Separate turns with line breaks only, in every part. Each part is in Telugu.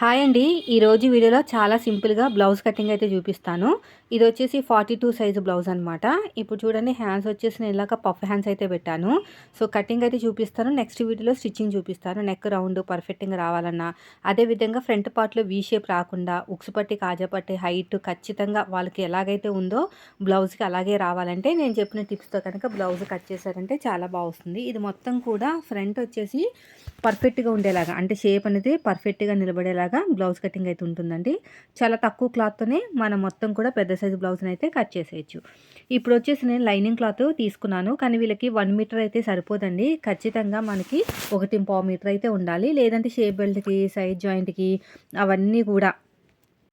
హాయ్ అండి. ఈరోజు వీడియోలో చాలా సింపుల్గా బ్లౌజ్ కటింగ్ అయితే చూపిస్తాను. ఇది వచ్చేసి ఫార్టీ టూ సైజు బ్లౌజ్ అనమాట ఇప్పుడు చూడండి హ్యాండ్స్ వచ్చేసి నేను ఇలాగ పఫ్ హ్యాండ్స్ అయితే పెట్టాను. సో కటింగ్ అయితే చూపిస్తాను. నెక్స్ట్ వీడియోలో స్టిచ్చింగ్ చూపిస్తాను. నెక్ రౌండ్ పర్ఫెక్ట్గా రావాలన్నా. అదేవిధంగా ఫ్రంట్ పార్ట్లో వీ షేప్ రాకుండా ఉక్స్ పట్టి కాజా పట్టి హైట్ ఖచ్చితంగా వాళ్ళకి ఎలాగైతే ఉందో బ్లౌజ్కి అలాగే రావాలంటే నేను చెప్పిన టిప్స్తో కనుక బ్లౌజ్ కట్ చేశారంటే చాలా బాగుంది ఇది మొత్తం కూడా ఫ్రంట్ వచ్చేసి పర్ఫెక్ట్గా ఉండేలాగా అంటే షేప్ అనేది పర్ఫెక్ట్గా నిలబడేలాగా బ్లౌజ్ కటింగ్ అయితే ఉంటుందండి. చాలా తక్కువ క్లాత్తోనే మనం మొత్తం కూడా పెద్ద సైజు బ్లౌజ్ని అయితే కట్ చేసేయచ్చు. ఇప్పుడు వచ్చేసి నేను లైనింగ్ క్లాత్ తీసుకున్నాను. కానీ వీళ్ళకి వన్ మీటర్ అయితే సరిపోదండి. ఖచ్చితంగా మనకి ఒకటి పావు మీటర్ అయితే ఉండాలి. లేదంటే షేప్ బెల్ట్కి సైడ్ జాయింట్కి అవన్నీ కూడా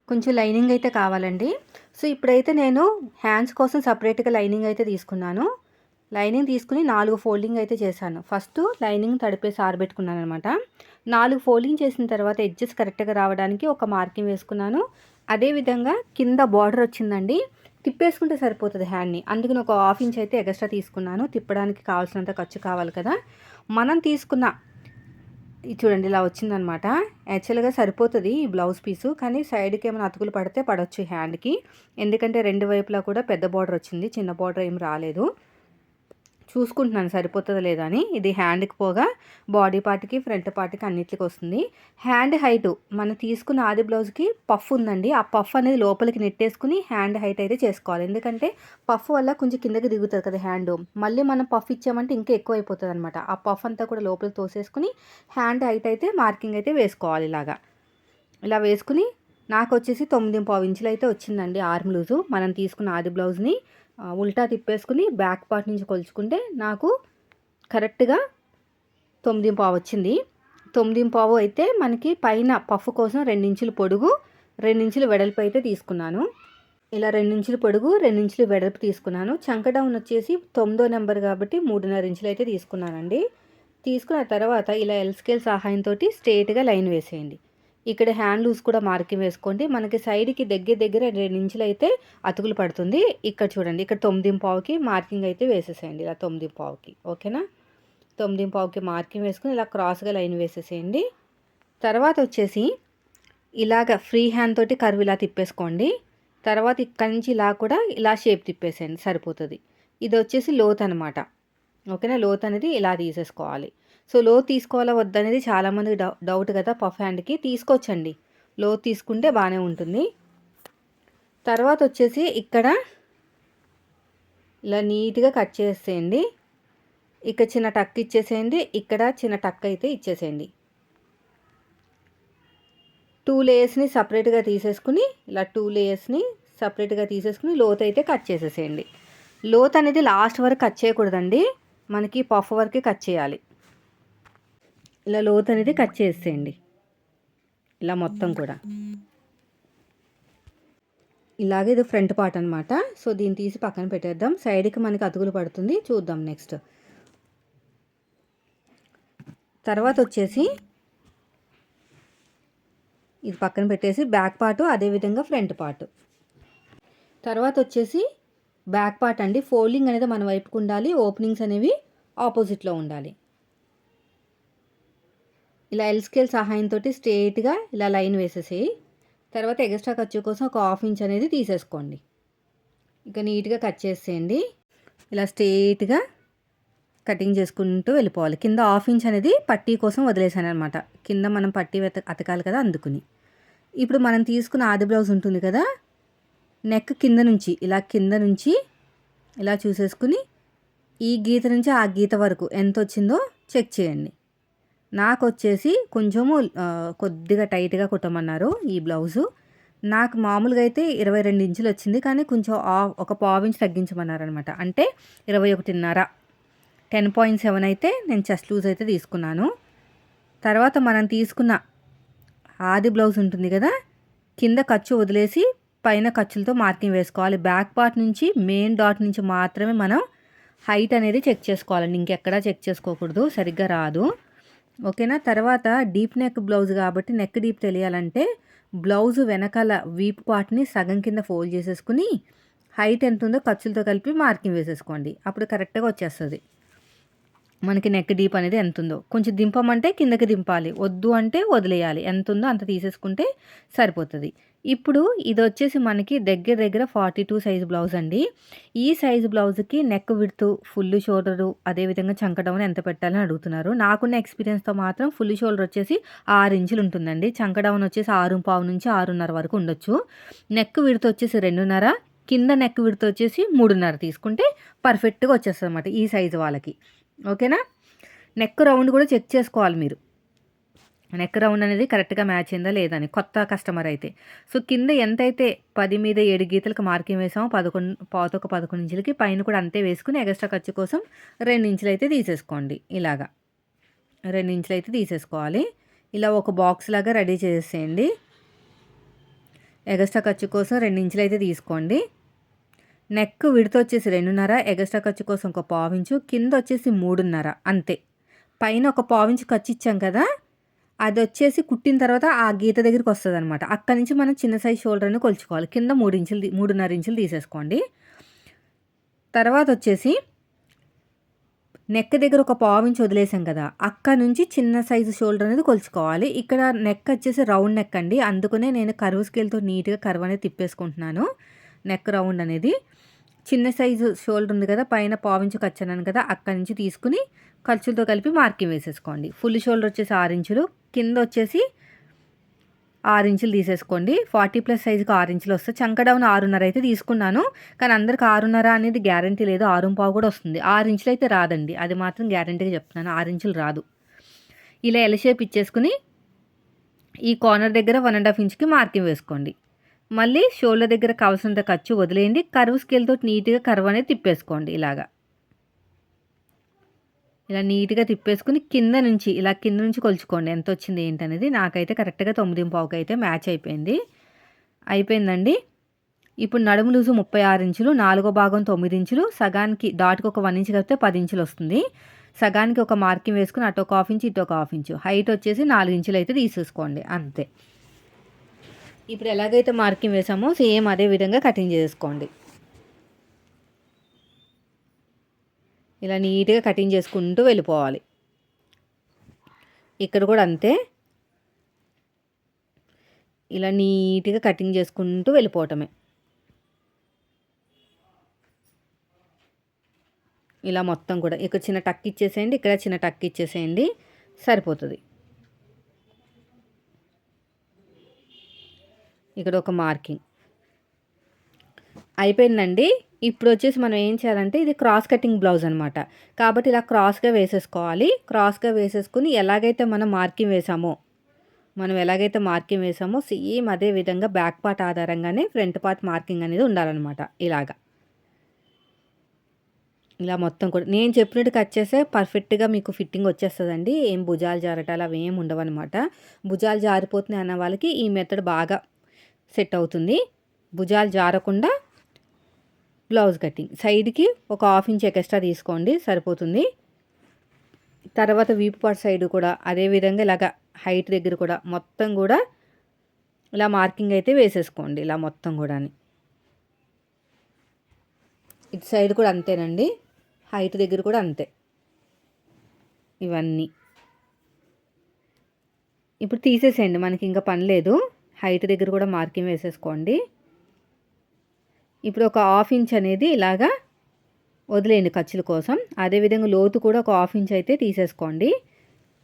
కొంచెం లైనింగ్ అయితే కావాలండి. సో ఇప్పుడైతే నేను హ్యాండ్స్ కోసం సపరేట్గా లైనింగ్ అయితే తీసుకున్నాను. లైనింగ్ తీసుకుని నాలుగు ఫోల్డింగ్ అయితే చేశాను. ఫస్ట్ లైనింగ్ తడిపేసి ఆరబెట్టుకున్నాను అనమాట నాలుగు ఫోల్డింగ్ చేసిన తర్వాత ఎడ్జెస్ కరెక్ట్గా రావడానికి ఒక మార్కింగ్ వేసుకున్నాను. అదేవిధంగా కింద బార్డర్ వచ్చిందండి. తిప్పేసుకుంటే సరిపోతుంది హ్యాండ్ని. అందుకని ఒక హాఫ్ ఇంచ్ అయితే ఎక్స్ట్రా తీసుకున్నాను. తిప్పడానికి కావాల్సినంత ఖర్చు కావాలి కదా. మనం తీసుకున్న చూడండి ఇలా వచ్చిందనమాట. యాక్చువల్గా సరిపోతుంది ఈ బ్లౌజ్ పీసు కానీ సైడ్కి ఏమైనా అతుకులు పడితే పడవచ్చు హ్యాండ్కి. ఎందుకంటే రెండు వైపులా కూడా పెద్ద బార్డర్ వచ్చింది. చిన్న బార్డర్ ఏం రాలేదు. చూసుకుంటున్నాను సరిపోతుందో లేదా అని. ఇది హ్యాండ్కి పోగా బాడీ పార్ట్కి ఫ్రంట్ పార్ట్కి అన్నిటికి వస్తుంది. హ్యాండ్ హైట్ మనం తీసుకున్న ఆది బ్లౌజ్కి పఫ్ ఉందండి. ఆ పఫ్ అనేది లోపలికి నెట్టేసుకుని హ్యాండ్ హైట్ అయితే చేసుకోవాలి. ఎందుకంటే పఫ్ వల్ల కొంచెం కిందకి దిగుతుంది కదా హ్యాండ్. మళ్ళీ మనం పఫ్ ఇచ్చామంటే ఇంకా ఎక్కువ అయిపోతుంది అనమాట ఆ పఫ్ అంతా కూడా లోపలికి తోసేసుకుని హ్యాండ్ హైట్ అయితే మార్కింగ్ అయితే వేసుకోవాలి ఇలాగా. ఇలా వేసుకుని నాకు వచ్చేసి తొమ్మిది పావు ఇంచులు అయితే వచ్చిందండి ఆర్మ్ లూజు. మనం తీసుకున్న ఆది బ్లౌజ్ని ఉల్టా తిప్పేసుకుని బ్యాక్ పార్ట్ నుంచి కొలుచుకుంటే నాకు కరెక్ట్గా తొమ్మిది పావు వచ్చింది. తొమ్మిది పావు అయితే మనకి పైన పఫ్ కోసం రెండించులు పొడుగు రెండించులు వెడల్పు అయితే తీసుకున్నాను. ఇలా రెండించులు పొడుగు రెండించులు వెడల్పు తీసుకున్నాను. చంక డౌన్ వచ్చేసి తొమ్మిదో నెంబర్ కాబట్టి మూడున్నర ఇంచులు అయితే తీసుకున్నానండి. తీసుకున్న తర్వాత ఇలా ఎల్ స్కేల్ సహాయంతో స్ట్రేట్గా లైన్ వేసేయండి. ఇక్కడ హ్యాండ్ లూజ్ కూడా మార్కింగ్ వేసుకోండి. మనకి సైడ్కి దగ్గర దగ్గర రెండు ఇంచులు అయితే అతుకులు పడుతుంది. ఇక్కడ చూడండి ఇక్కడ తొమ్మిది పావుకి మార్కింగ్ అయితే వేసేసేయండి. ఇలా తొమ్మిది పావుకి ఓకేనా? తొమ్మిది పావుకి మార్కింగ్ వేసుకుని ఇలా క్రాస్గా లైన్ వేసేసేయండి. తర్వాత వచ్చేసి ఇలాగ ఫ్రీ హ్యాండ్ తోటి కర్వ్ ఇలా తిప్పేసుకోండి. తర్వాత ఇక్కడ నుంచి ఇలా కూడా ఇలా షేప్ తిప్పేసేయండి సరిపోతుంది. ఇది వచ్చేసి లోత్ అనమాట ఓకేనా? లోత్ అనేది ఇలా తీసేసుకోవాలి. సో లో తీసుకోవాలా వద్దనేది చాలామందికి డౌ డౌట్ కదా పఫ్ హ్యాండ్కి. తీసుకోవచ్చండి లో తీసుకుంటే బాగానే ఉంటుంది. తర్వాత వచ్చేసి ఇక్కడ ఇలా నీట్గా కట్ చేసేయండి. ఇక్కడ చిన్న టక్ ఇచ్చేసేయండి. ఇక్కడ చిన్న టక్ అయితే ఇచ్చేసేయండి. టూ లేయర్స్ని సపరేట్గా తీసేసుకుని ఇలా టూ లేయర్స్ని సపరేట్గా తీసేసుకుని లోత్ అయితే కట్ చేసేసేయండి. లోత్ అనేది లాస్ట్ వరకు కట్ చేయకూడదండి. మనకి పఫ్ వరకే కట్ చేయాలి. ఇలా లోతు అనేది కట్ చేసేయండి. ఇలా మొత్తం కూడా. ఇలాగే ఇది ఫ్రంట్ పార్ట్ అనమాట సో దీన్ని తీసి పక్కన పెట్టేద్దాం. సైడ్కి మనకి అతుకులు పడుతుంది. చూద్దాం నెక్స్ట్. తర్వాత వచ్చేసి ఇది పక్కన పెట్టేసి బ్యాక్ పార్ట్ అదేవిధంగా ఫ్రంట్ పార్ట్. తర్వాత వచ్చేసి బ్యాక్ పార్ట్ అండి. ఫోల్డింగ్ అనేది మన వైపుకు ఉండాలి. ఓపెనింగ్స్ అనేవి ఆపోజిట్లో ఉండాలి. ఇలా ఎల్ స్కేల్ సహాయంతో స్ట్రేట్గా ఇలా లైన్ వేసేసేయి. తర్వాత ఎక్స్ట్రా ఖర్చు కోసం ఒక హాఫ్ ఇంచ్ అనేది తీసేసుకోండి. ఇక నీట్గా కట్ చేసేయండి. ఇలా స్ట్రేట్గా కటింగ్ చేసుకుంటూ వెళ్ళిపోవాలి. కింద హాఫ్ ఇంచ్ అనేది పట్టీ కోసం వదిలేసాను అనమాట కింద మనం పట్టీ వెత అతకాలి కదా అందుకుని. ఇప్పుడు మనం తీసుకున్న ఆది బ్లౌజ్ ఉంటుంది కదా నెక్ కింద నుంచి ఇలా కింద నుంచి ఇలా చూసేసుకుని ఈ గీత నుంచి ఆ గీత వరకు ఎంత వచ్చిందో చెక్ చేయండి. నాకు వచ్చేసి కొంచెము కొద్దిగా టైట్గా కుట్టమన్నారు ఈ బ్లౌజు. నాకు మామూలుగా అయితే ఇరవై రెండు ఇంచులు వచ్చింది కానీ కొంచెం ఒక పావు ఇంచు తగ్గించమన్నారు అనమాట అంటే ఇరవై ఒకటిన్నర టెన్ పాయింట్ సెవెన్ అయితే నేను చెస్ట్ లూజ్ అయితే తీసుకున్నాను. తర్వాత మనం తీసుకున్న ఆది బ్లౌజ్ ఉంటుంది కదా కింద ఖర్చు వదిలేసి పైన ఖర్చులతో మార్కింగ్ వేసుకోవాలి. బ్యాక్ పార్ట్ నుంచి మెయిన్ డాట్ నుంచి మాత్రమే మనం హైట్ అనేది చెక్ చేసుకోవాలండి. ఇంకెక్కడా చెక్ చేసుకోకూడదు సరిగ్గా రాదు. ఓకేనా? తర్వాత డీప్ నెక్ బ్లౌజ్ కాబట్టి నెక్ డీప్ తెలియాలంటే బ్లౌజ్ వెనకాల వీప్ పార్ట్ని సగం కింద ఫోల్డ్ చేసేసుకుని హైట్ ఎంత ఉందో ఖర్చులతో కలిపి మార్కింగ్ వేసేసుకోండి. అప్పుడు కరెక్ట్గా వచ్చేస్తుంది. మనకి నెక్ డీప్ అనేది ఎంత ఉందో కొంచెం దింపమంటే కిందకి దింపాలి. వద్దు అంటే వదిలేయాలి. ఎంత ఉందో అంత తీసేసుకుంటే సరిపోతుంది. ఇప్పుడు ఇది వచ్చేసి మనకి దగ్గర దగ్గర ఫార్టీ టూ సైజ్ బ్లౌజ్ అండి. ఈ సైజ్ బ్లౌజ్కి నెక్ విడుతూ ఫుల్ షోల్డరు అదేవిధంగా చంకడౌన్ ఎంత పెట్టాలని అడుగుతున్నారు. నాకున్న ఎక్స్పీరియన్స్తో మాత్రం ఫుల్ షోల్డర్ వచ్చేసి ఆరు ఇంచులు ఉంటుందండి. చంకడౌన్ వచ్చేసి ఆరు పావు నుంచి ఆరున్నర వరకు ఉండొచ్చు. నెక్ విడత వచ్చేసి రెండున్నర కింద నెక్ విడత వచ్చేసి మూడున్నర తీసుకుంటే పర్ఫెక్ట్గా వచ్చేస్తుంది అనమాట ఈ సైజు వాళ్ళకి. ఓకేనా? నెక్ రౌండ్ కూడా చెక్ చేసుకోవాలి మీరు. నెక్ రౌండ్ అనేది కరెక్ట్గా మ్యాచ్ అయిందా లేదని కొత్త కస్టమర్ అయితే. సో కింద ఎంతైతే పది మీద ఏడు గీతలకు మార్కింగ్ వేసామో పదకొండు పాతొక పదకొండు ఇంచులకి పైన కూడా అంతే వేసుకుని ఎక్స్ట్రా ఖర్చు కోసం రెండు ఇంచులు అయితే తీసేసుకోండి ఇలాగా. రెండు ఇంచులు అయితే తీసేసుకోవాలి. ఇలా ఒక బాక్స్ లాగా రెడీ చేసేయండి. ఎగస్ట్రా ఖర్చు కోసం రెండు ఇంచులు అయితే తీసుకోండి. నెక్ విడత వచ్చేసి రెండున్నర ఎగస్ట్రా ఖర్చు కోసం ఒక పావించు కింద వచ్చేసి మూడున్నర అంతే. పైన ఒక పావించు ఖర్చు ఇచ్చాం కదా అది వచ్చేసి కుట్టిన తర్వాత ఆ గీత దగ్గరికి వస్తుంది అనమాట అక్కడి నుంచి మనం చిన్న సైజ్ షోల్డర్ని కొలుచుకోవాలి. కింద మూడు ఇంచులు మూడున్నర ఇంచులు తీసేసుకోండి. తర్వాత వచ్చేసి నెక్ దగ్గర ఒక పావించి వదిలేసాం కదా అక్కడ నుంచి చిన్న సైజు షోల్డర్ అనేది కొలుచుకోవాలి. ఇక్కడ నెక్ వచ్చేసి రౌండ్ నెక్ అండి. అందుకనే నేను కరువు స్కేల్తో నీట్గా కరువు అనేది తిప్పేసుకుంటున్నాను నెక్ రౌండ్ అనేది. చిన్న సైజు షోల్డర్ ఉంది కదా పైన పావించు కచ్చనాను కదా అక్కడి నుంచి తీసుకుని ఖర్చులతో కలిపి మార్కింగ్ వేసేసుకోండి. ఫుల్ షోల్డర్ వచ్చేసి ఆరు ఇంచులు కింద వచ్చేసి ఆరు ఇంచులు తీసేసుకోండి. ఫార్టీ ప్లస్ సైజుకి ఆరు ఇంచులు వస్తుంది చంక డౌన్ ఆరున్నర అయితే తీసుకున్నాను. కానీ అందరికి ఆరున్నర అనేది గ్యారంటీ లేదు ఆరు పావు కూడా వస్తుంది. ఆరు ఇంచులు అయితే రాదండి అది మాత్రం గ్యారంటీగా చెప్తున్నాను ఆరు ఇంచులు రాదు. ఇలా ఎల్ షేప్ ఇచ్చేసుకుని ఈ కార్నర్ దగ్గర వన్ అండ్ హాఫ్ ఇంచ్కి మార్కింగ్ వేసుకోండి. మళ్ళీ షోల్డర్ దగ్గర కావాల్సినంత ఖర్చు వదిలేయండి. కరువు స్కేల్తో నీట్గా కరువు అనేది తిప్పేసుకోండి ఇలాగా. ఇలా నీట్గా తిప్పేసుకుని కింద నుంచి ఇలా కింద నుంచి కొలుచుకోండి. ఎంత వచ్చింది ఏంటనేది నాకైతే కరెక్ట్గా తొమ్మిది పావుకి అయితే మ్యాచ్ అయిపోయింది. అయిపోయిందండి. ఇప్పుడు నడుము లూజు ముప్పై ఆరు ఇంచులు నాలుగో భాగం తొమ్మిది ఇంచులు సగానికి డాట్కి ఒక వన్ ఇంచు కలిపితే పది ఇంచులు వస్తుంది. సగానికి ఒక మార్కింగ్ వేసుకుని అటు ఒక హాఫ్ ఇంచు ఇటు ఒక హాఫ్ ఇంచు. హైట్ వచ్చేసి నాలుగు ఇంచులు అయితే తీసేసుకోండి అంతే. ఇప్పుడు ఎలాగైతే మార్కింగ్ వేసామో సేమ్ అదే విధంగా కటింగ్ చేసుకోండి. ఇలా నీట్గా కటింగ్ చేసుకుంటూ వెళ్ళిపోవాలి. ఇక్కడ కూడా అంతే. ఇలా నీట్గా కటింగ్ చేసుకుంటూ వెళ్ళిపోవటమే. ఇలా మొత్తం కూడా. ఇక్కడ చిన్న టక్ ఇచ్చేసేయండి ఇక్కడ చిన్న టక్ ఇచ్చేసేయండి సరిపోతుంది. ఇక్కడ ఒక మార్కింగ్. అయిపోయిందండి. ఇప్పుడు వచ్చేసి మనం ఏం చేయాలంటే ఇది క్రాస్ కటింగ్ బ్లౌజ్ అనమాట కాబట్టి ఇలా క్రాస్గా వేసేసుకోవాలి. క్రాస్గా వేసేసుకుని ఎలాగైతే మనం మార్కింగ్ వేసామో మనం ఎలాగైతే మార్కింగ్ వేసామో సేమ్ అదే విధంగా బ్యాక్ పార్ట్ ఆధారంగానే ఫ్రంట్ పార్ట్ మార్కింగ్ అనేది ఉండాలన్నమాట ఇలాగా. ఇలా మొత్తం కూడా నేను చెప్పినట్టు కట్ చేస్తే పర్ఫెక్ట్గా మీకు ఫిట్టింగ్ వచ్చేస్తుందండి. ఏం భుజాలు జారటాలు అవి ఏం ఉండవన్నమాట. భుజాలు జారిపోతున్నాయి అన్న వాళ్ళకి ఈ మెథడ్ బాగా సెట్ అవుతుంది. భుజాలు జారకుండా బ్లౌజ్ కటింగ్. సైడ్కి ఒక హాఫ్ ఇంచ్ ఎక్స్ట్రా తీసుకోండి సరిపోతుంది. తర్వాత వీపు పార్ట్ సైడ్ కూడా అదే విధంగా ఇలాగ హైట్ దగ్గర కూడా మొత్తం కూడా ఇలా మార్కింగ్ అయితే వేసేసుకోండి ఇలా మొత్తం కూడా ఇటు సైడ్ కూడా అంతేనండి హైట్ దగ్గర కూడా అంతే. ఇవన్నీ. ఇప్పుడు తీసేసేయండి మనకి ఇంకా పని లేదు. హైట్ దగ్గర కూడా మార్కింగ్ వేసేసుకోండి. ఇప్పుడు ఒక హాఫ్ ఇంచ్ అనేది ఇలాగా వదిలేయండి ఖర్చుల కోసం. అదేవిధంగా లోతు కూడా ఒక హాఫ్ ఇంచ్ అయితే తీసేసుకోండి.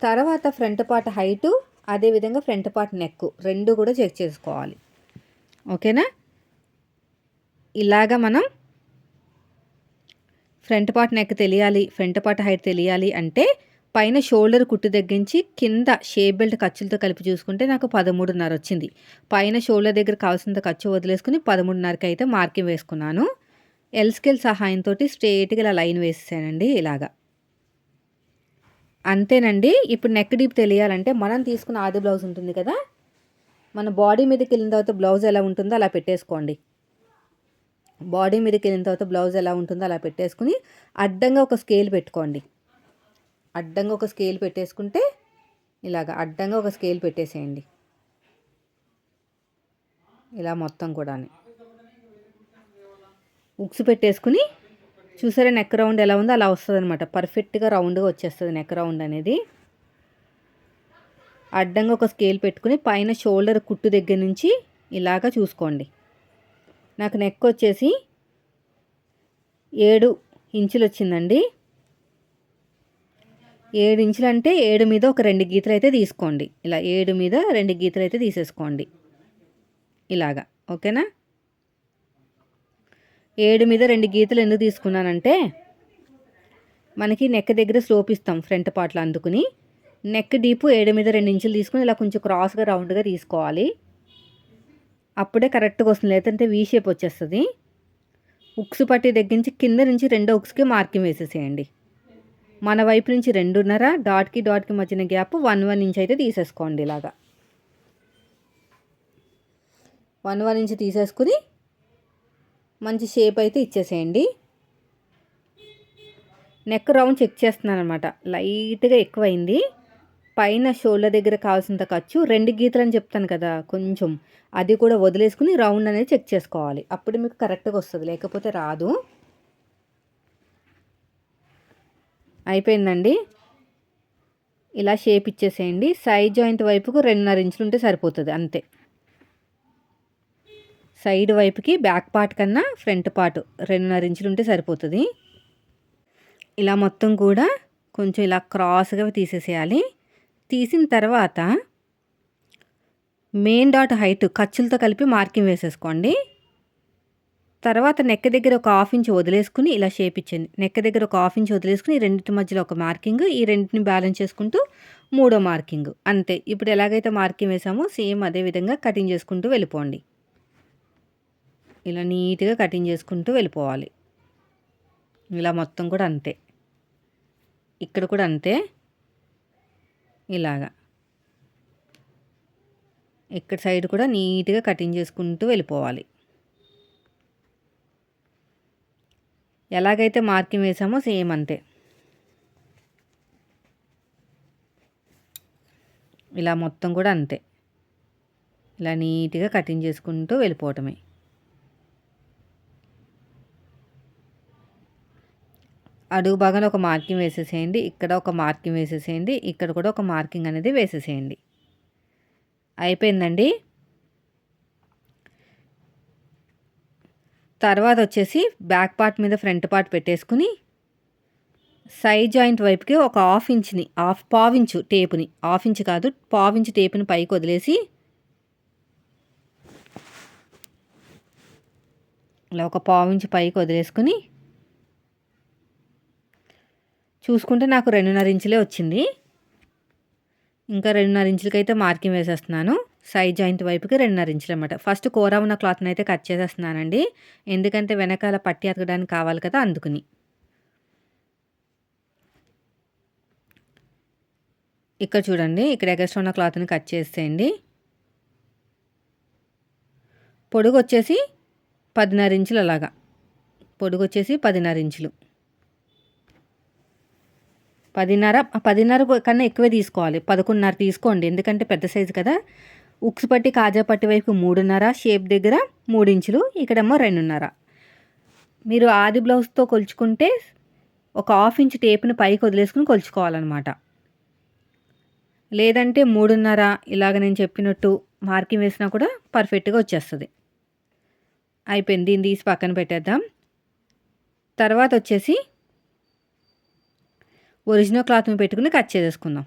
తర్వాత ఫ్రంట్ పార్ట్ హైటు అదేవిధంగా ఫ్రంట్ పార్ట్ నెక్ రెండు కూడా చెక్ చేసుకోవాలి. ఓకేనా? ఇలాగా మనం ఫ్రంట్ పార్ట్ నెక్ తెలియాలి ఫ్రంట్ పార్ట్ హైట్ తెలియాలి అంటే పైన షోల్డర్ కుట్టు తగ్గించి కింద షేప్ బెల్ట్ ఖర్చులతో కలిపి చూసుకుంటే నాకు పదమూడున్నర వచ్చింది. పైన షోల్డర్ దగ్గర కావాల్సినంత ఖర్చు వదిలేసుకుని పదమూడున్నరకి అయితే మార్కింగ్ వేసుకున్నాను. ఎల్ స్కేల్ సహాయంతో స్ట్రేట్గా ఇలా లైన్ వేసేసానండి ఇలాగా. అంతేనండి ఇప్పుడు నెక్ డీప్ తెలియాలంటే మనం తీసుకున్న ఆది బ్లౌజ్ ఉంటుంది కదా? మన బాడీ మీదకి వెళ్ళిన తర్వాత బ్లౌజ్ ఎలా ఉంటుందో అలా పెట్టేసుకోండి. బాడీ మీదకి వెళ్ళిన తర్వాత బ్లౌజ్ ఎలా ఉంటుందో అలా పెట్టేసుకుని అడ్డంగా ఒక స్కేల్ పెట్టుకోండి. అడ్డంగా ఒక స్కేల్ పెట్టేసుకుంటే ఇలాగ అడ్డంగా ఒక స్కేల్ పెట్టేసేయండి. ఇలా మొత్తం కూడా ఉక్స్ పెట్టేసుకుని చూసారా నెక్ రౌండ్ ఎలా ఉందో అలా వస్తుంది అనమాట పర్ఫెక్ట్గా రౌండ్గా వచ్చేస్తుంది నెక్ రౌండ్ అనేది. అడ్డంగా ఒక స్కేల్ పెట్టుకుని పైన షోల్డర్ కుట్టు దగ్గర నుంచి ఇలాగా చూసుకోండి. నాకు నెక్ వచ్చేసి ఏడు ఇంచులు వచ్చిందండి. ఏడు ఇంచులు అంటే ఏడు మీద ఒక రెండు గీతలు అయితే తీసుకోండి. ఇలా ఏడు మీద రెండు గీతలు అయితే తీసేసుకోండి. ఇలాగా. ఓకేనా? ఏడు మీద రెండు గీతలు ఎందుకు తీసుకున్నానంటే మనకి నెక్ దగ్గర స్లోప్ ఇస్తాం ఫ్రంట్ పార్ట్లో అందుకుని. నెక్ డీపు ఏడు మీద రెండు ఇంచులు తీసుకుని ఇలా కొంచెం క్రాస్గా రౌండ్గా తీసుకోవాలి. అప్పుడే కరెక్ట్గా వస్తుంది. లేదంటే వీ షేప్ వచ్చేస్తుంది. ఉక్స్ పట్టి దగ్గర నుంచి కింద నుంచి రెండో ఉక్స్కి మార్కింగ్ వేసేసేయండి. మన వైపు నుంచి రెండున్నర డాట్కి డాట్కి మధ్యన గ్యాప్ వన్ వన్ ఇంచ్ అయితే తీసేసుకోండి ఇలాగా. వన్ వన్ ఇంచ్ తీసేసుకుని మంచి షేప్ అయితే ఇచ్చేసేయండి. నెక్ రౌండ్ చెక్ చేస్తున్నాను అనమాట లైట్గా ఎక్కువైంది. పైన షోల్డర్ దగ్గర కావాల్సినంత ఖర్చు. రెండు గీతలు అని చెప్తాను కదా కొంచెం. అది కూడా వదిలేసుకుని రౌండ్ అనేది చెక్ చేసుకోవాలి. అప్పుడు మీకు కరెక్ట్గా వస్తుంది. లేకపోతే రాదు. అయిపోయిందండి. ఇలా షేప్ ఇచ్చేసేయండి. సైడ్ జాయింట్ వైపుకు రెండున్నర ఇంచులు ఉంటే సరిపోతుంది అంతే. సైడ్ వైపుకి బ్యాక్ పార్ట్ కన్నా ఫ్రంట్ పార్ట్ రెండున్నర ఇంచులు ఉంటే సరిపోతుంది. ఇలా మొత్తం కూడా కొంచెం ఇలా క్రాస్గా తీసేసేయాలి. తీసిన తర్వాత మెయిన్ డాట్ హైట్ ఖర్చులతో కలిపి మార్కింగ్ వేసేసుకోండి. తర్వాత నెక్ దగ్గర ఒక హాఫ్ ఇంచ్ వదిలేసుకుని ఇలా షేప్ ఇచ్చింది నెక్ దగ్గర ఒక హాఫ్ ఇంచ్ వదిలేసుకుని రెండింటి మధ్యలో ఒక మార్కింగ్ ఈ రెండింటిని బ్యాలెన్స్ చేసుకుంటూ మూడో మార్కింగ్. అంతే. ఇప్పుడు ఎలాగైతే మార్కింగ్ వేసామో సేమ్ అదే విధంగా కటింగ్ చేసుకుంటూ వెళ్ళిపోండి. ఇలా నీట్గా కటింగ్ చేసుకుంటూ వెళ్ళిపోవాలి. ఇలా మొత్తం కూడా అంతే. ఇక్కడ కూడా అంతే. ఇలాగా. ఇక్కడ సైడ్ కూడా నీట్గా కటింగ్ చేసుకుంటూ వెళ్ళిపోవాలి. ఎలాగైతే మార్కింగ్ వేసామో సేమ్ అంతే. ఇలా మొత్తం కూడా అంతే. ఇలా నీట్గా కటింగ్ చేసుకుంటూ వెళ్ళిపోవటమే. అడుగు భాగంలో ఒక మార్కింగ్ వేసేసేయండి ఇక్కడ ఒక మార్కింగ్ వేసేసేయండి ఇక్కడ కూడా ఒక మార్కింగ్ అనేది వేసేసేయండి. అయిపోయిందండి? తర్వాత వచ్చేసి బ్యాక్ పార్ట్ మీద ఫ్రంట్ పార్ట్ పెట్టేసుకుని సైడ్ జాయింట్ వైపుకి ఒక హాఫ్ ఇంచ్ని హాఫ్ పావించు టేపుని హాఫ్ ఇంచ్ కాదు పావించు టేపుని పైకి వదిలేసి ఇలా ఒక పావించు పైకి వదిలేసుకుని చూసుకుంటే నాకు రెండున్నర ఇంచులే వచ్చింది. ఇంకా రెండున్నర ఇంచులకి అయితే మార్కింగ్ వేసేస్తున్నాను. సైడ్ జాయింట్ వైపుకి రెండున్నర ఇంచులు అనమాట ఫస్ట్ కూర ఉన్న క్లాత్ని అయితే కట్ చేసేస్తున్నానండి. ఎందుకంటే వెనకాల పట్టి అతకడానికి కావాలి కదా అందుకుని. ఇక్కడ చూడండి ఇక్కడ ఎగస్ట్ ఉన్న క్లాత్ని కట్ చేసేయండి. పొడుగు వచ్చేసి పదిన్నర ఇంచులు అలాగా. పొడుగు వచ్చేసి పదిన్నర ఇంచులు. పదిన్నర పదిన్నర కన్నా ఎక్కువే తీసుకోవాలి. పదకొండున్నర తీసుకోండి. ఎందుకంటే పెద్ద సైజు కదా. ఉక్స్ పట్టి కాజా పట్టి వైపు మూడున్నర షేప్ దగ్గర మూడు ఇంచులు ఇక్కడేమో రెండున్నర. మీరు ఆది బ్లౌజ్తో కొలుచుకుంటే ఒక హాఫ్ ఇంచ్ టేప్ని పైకి వదిలేసుకుని కొలుచుకోవాలన్నమాట. లేదంటే మూడున్నర ఇలాగ నేను చెప్పినట్టు మార్కింగ్ వేసినా కూడా పర్ఫెక్ట్గా వచ్చేస్తుంది. అయిపోయింది దీన్ని తీసి పక్కన పెట్టేద్దాం. తర్వాత వచ్చేసి ఒరిజినల్ క్లాత్ని పెట్టుకుని కట్ చేసేసుకుందాం.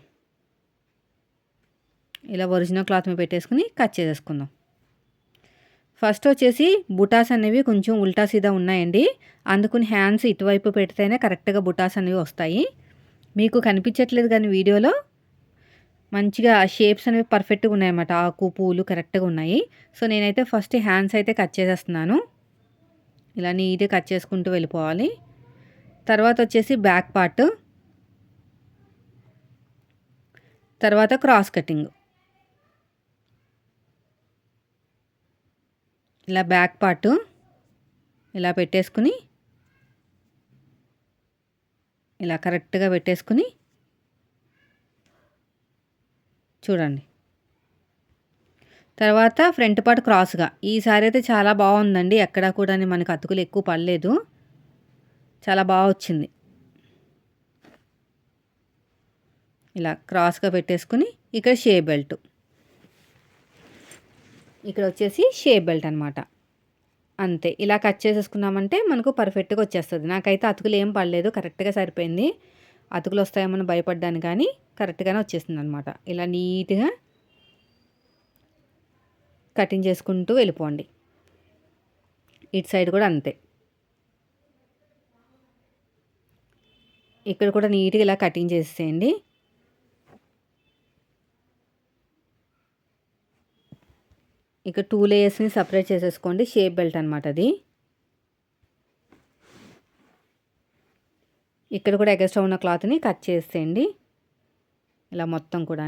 ఇలా ఒరిజినల్ క్లాత్ మీద పెట్టేసుకుని కట్ చేసేసుకుందాం. ఫస్ట్ వచ్చేసి బుటాస్ అనేవి కొంచెం ఉల్టా సీదా ఉన్నాయండి. అందుకుని హ్యాండ్స్ ఇటువైపు పెడితేనే కరెక్ట్గా బుటాస్ అనేవి వస్తాయి. మీకు కనిపించట్లేదు కానీ వీడియోలో మంచిగా షేప్స్ అనేవి పర్ఫెక్ట్గా ఉన్నాయన్నమాట. ఆకు పూలు కరెక్ట్గా ఉన్నాయి. సో నేనైతే ఫస్ట్ హ్యాండ్స్ అయితే కట్ చేసేస్తున్నాను. ఇలా నీట్గా కట్ చేసుకుంటూ వెళ్ళిపోవాలి. తర్వాత వచ్చేసి బ్యాక్ పార్ట్. తర్వాత క్రాస్ కటింగ్. ఇలా బ్యాక్ పార్ట్ ఇలా పెట్టేసుకుని ఇలా కరెక్ట్గా పెట్టేసుకుని చూడండి. తర్వాత ఫ్రంట్ పార్ట్ క్రాస్గా. ఈసారి అయితే చాలా బాగుందండి. ఎక్కడా కూడా మనకు అతుకులు ఎక్కువ పడలేదు. చాలా బాగా వచ్చింది. ఇలా క్రాస్గా పెట్టేసుకుని ఇక్కడ షే బెల్ట్. ఇక్కడ వచ్చేసి షేప్ బెల్ట్ అనమాట అంతే. ఇలా కట్ చేసేసుకున్నామంటే మనకు పర్ఫెక్ట్గా వచ్చేస్తుంది. నాకైతే అతుకులు ఏం పడలేదు. కరెక్ట్గా సరిపోయింది. అతుకులు వస్తాయేమని భయపడ్డాను కానీ కరెక్ట్గానే వచ్చేసింది అనమాట ఇలా నీట్గా కటింగ్ చేసుకుంటూ వెళ్ళిపోండి. ఇటు సైడ్ కూడా అంతే. ఇక్కడ కూడా నీట్గా ఇలా కటింగ్ చేసేయండి ఇక టూ లేయర్స్ని సపరేట్ చేసేసుకోండి. షేప్ బెల్ట్ అనమాట అది. ఇక్కడ కూడా ఎగస్ట్రా ఉన్న క్లాత్ని కట్ చేసేయండి. ఇలా మొత్తం కూడా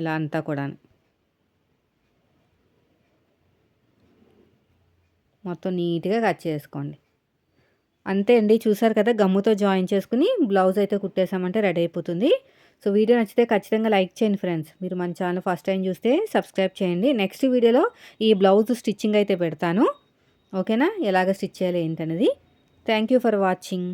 ఇలా అంతా కూడా మొత్తం నీట్గా కట్ చేసుకోండి. అంతే అండి. చూసారు కదా గమ్ముతో జాయిన్ చేసుకుని బ్లౌజ్ అయితే కుట్టేసామంటే రెడీ అయిపోతుంది. సో వీడియో నచ్చితే ఖచ్చితంగా లైక్ చేయండి ఫ్రెండ్స్. మీరు మన ఛానల్ ఫస్ట్ టైం చూస్తే సబ్స్క్రైబ్ చేయండి. నెక్స్ట్ వీడియోలో ఈ బ్లౌజ్ స్టిచ్చింగ్ అయితే పెడతాను. ఓకేనా? ఎలాగ స్టిచ్ చేయాలి ఏంటనేది. Thank you for watching.